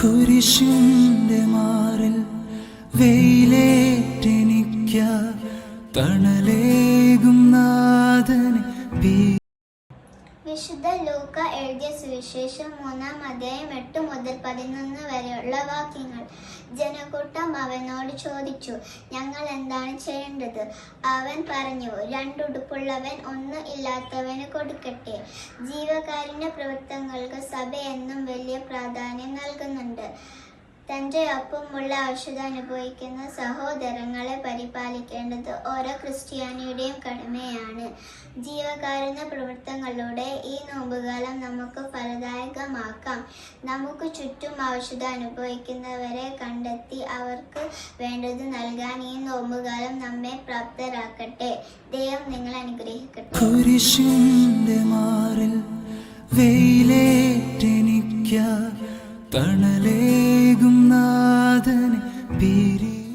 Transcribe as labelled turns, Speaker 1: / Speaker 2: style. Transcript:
Speaker 1: കുരിശിന്റെ മാറിൽ വെയിലേറ്റെനിക്ക തണലേകും
Speaker 2: വിശുദ്ധ ലൂക്ക എഴുതിയ സുവിശേഷം മൂന്നാം അധ്യായം എട്ട് മുതൽ പതിനൊന്ന് വരെയുള്ള വാക്യങ്ങൾ. ജനക്കൂട്ടം അവനോട് ചോദിച്ചു ഞങ്ങൾ എന്താണ് ചെയ്യേണ്ടത്? അവൻ പറഞ്ഞു രണ്ടുടുപ്പുള്ളവൻ ഒന്ന് ഇല്ലാത്തവന് കൊടുക്കട്ടെ. ജീവകാരുണ്യ പ്രവർത്തനങ്ങൾക്ക് സഭ എന്നും വലിയ പ്രാധാന്യം നൽകുന്നുണ്ട്. തന്റെ ഒപ്പമുള്ള ഔഷധം അനുഭവിക്കുന്ന സഹോദരങ്ങളെ പരിപാലിക്കേണ്ടത് ഓരോ ക്രിസ്ത്യാനിയുടെയും കടമയാണ്. ജീവകാരുണ്യ പ്രവർത്തനങ്ങളിലൂടെ ഈ നോമ്പുകാലം നമുക്ക് ഫലദായകമാക്കാം. നമുക്ക് ചുറ്റും ഔഷധം അനുഭവിക്കുന്നവരെ കണ്ടെത്തി അവർക്ക് വേണ്ടത് നൽകാൻ ഈ നോമ്പുകാലം നമ്മെ പ്രാപ്തരാക്കട്ടെ. ദൈവം നിങ്ങൾ അനുഗ്രഹിക്കട്ടെ.
Speaker 1: തണലേ beating.